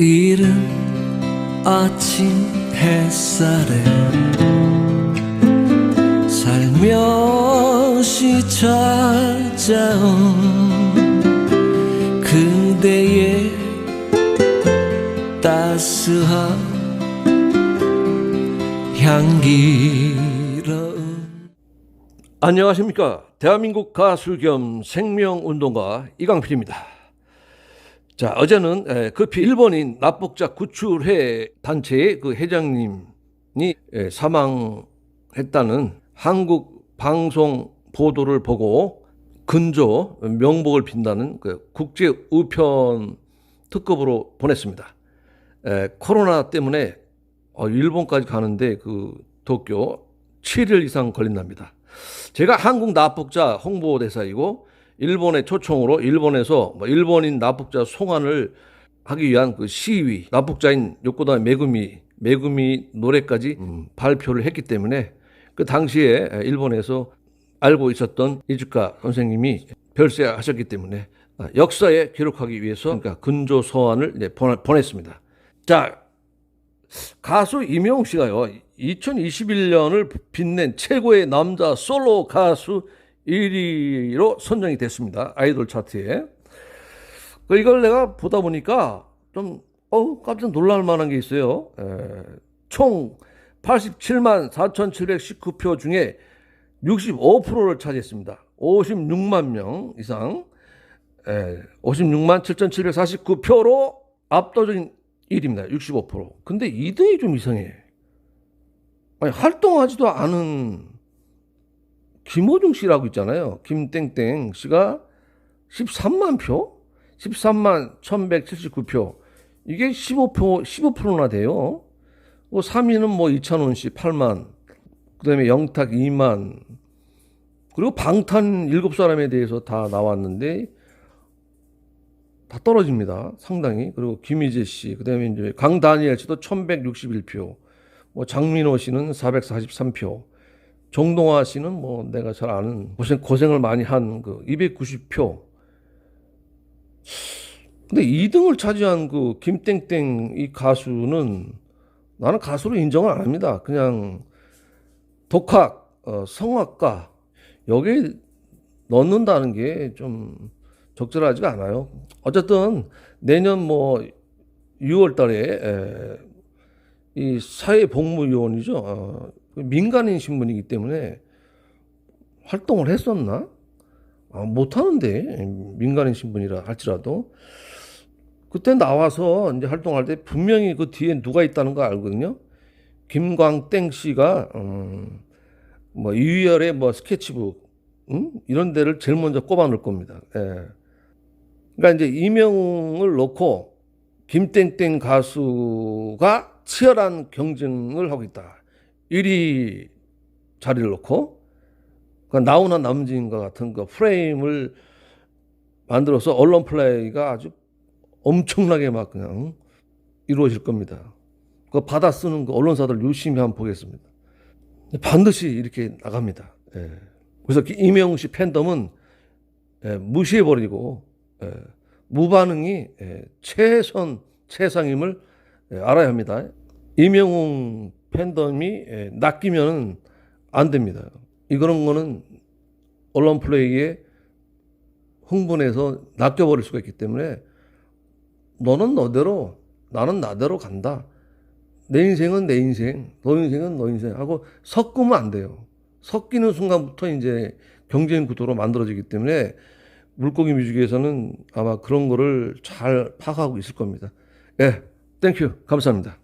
이른 아침 햇살에 살며시 찾아온 그대의 따스한 향기로운 안녕하십니까. 대한민국 가수 겸 생명운동가 이강필입니다. 자, 어제는 에, 급히 일본인 납북자 구출회 단체의 그 회장님이 에, 사망했다는 한국 방송 보도를 보고 근조 명복을 빈다는 그 국제 우편 특급으로 보냈습니다. 에, 코로나 때문에 어, 일본까지 가는데 그 도쿄 7일 이상 걸린답니다. 제가 한국 납북자 홍보대사이고 일본의 초청으로 일본에서 뭐 일본인 납북자 송환을 하기 위한 그 시위 납북자인 요코다 메구미 메구미 노래까지 음, 발표를 했기 때문에 그 당시에 일본에서 알고 있었던 이주카 선생님이 별세하셨기 때문에 아, 역사에 기록하기 위해서 그러니까 근조 서한을 이제 보내- 보냈습니다. 자 가수 이명웅 씨가요, 2021년을 빛낸 최고의 남자 솔로 가수 1위로 선정이 됐습니다. 아이돌 차트에. 그 이걸 내가 보다 보니까 좀, 어 깜짝 놀랄 만한 게 있어요. 에, 총 87만 4,719표 중에 65%를 차지했습니다. 56만 명 이상. 에, 56만 7,749표로 압도적인 1위입니다. 65%. 근데 2등이 좀 이상해. 아니, 활동하지도 않은 김호중 씨라고 있잖아요. 김땡땡 씨가 13만 표? 13만 1179표. 이게 15%, 15%나 돼요. 뭐 3위는 뭐 이찬원 씨 8만. 그 다음에 영탁 2만. 그리고 방탄 7사람에 대해서 다 나왔는데 다 떨어집니다. 상당히. 그리고 김희재 씨, 그 다음에 이제 강다니엘 씨도 1161표, 뭐 장민호 씨는 443표, 정동화 씨는 뭐 내가 잘 아는 고생, 고생을 많이 한 그 290표. 근데 2등을 차지한 그 김땡땡 이 가수는 나는 가수로 인정을 안 합니다. 그냥 독학, 어, 성악가, 여기에 넣는다는 게 좀 적절하지가 않아요. 어쨌든 내년 뭐 6월 달에 에, 이 사회복무요원이죠. 어, 민간인 신분이기 때문에 활동을 했었나? 아, 못하는데 민간인 신분이라 할지라도 그때 나와서 이제 활동할 때 분명히 그 뒤에 누가 있다는 거 알거든요. 김광땡 씨가 음, 뭐 유희열의 뭐 스케치북 음? 이런 데를 제일 먼저 꼽아 넣을 겁니다. 예. 그러니까 이제 이명을 놓고 김땡땡 가수가 치열한 경쟁을 하고 있다. 1위 자리를 놓고 그러니까 나훈아 남진과 같은 그 프레임을 만들어서 언론 플레이가 아주 엄청나게 막 그냥 이루어질 겁니다. 그 받아 쓰는 그 언론사들 유심히 한번 보겠습니다. 반드시 이렇게 나갑니다. 예. 그래서 이명웅 씨 팬덤은 예, 무시해버리고 예, 무반응이 예, 최선 최상임을 예, 알아야 합니다. 이명웅 팬덤이 예, 낚이면 안 됩니다. 이런 거는 언론 플레이에 흥분해서 낚여버릴 수가 있기 때문에 너는 너대로 나는 나대로 간다. 내 인생은 내 인생, 너 인생은 너 인생 하고 섞으면 안 돼요. 섞이는 순간부터 이제 경쟁 구도로 만들어지기 때문에 물고기 뮤직에서는 아마 그런 거를 잘 파악하고 있을 겁니다. 예, 땡큐. 감사합니다.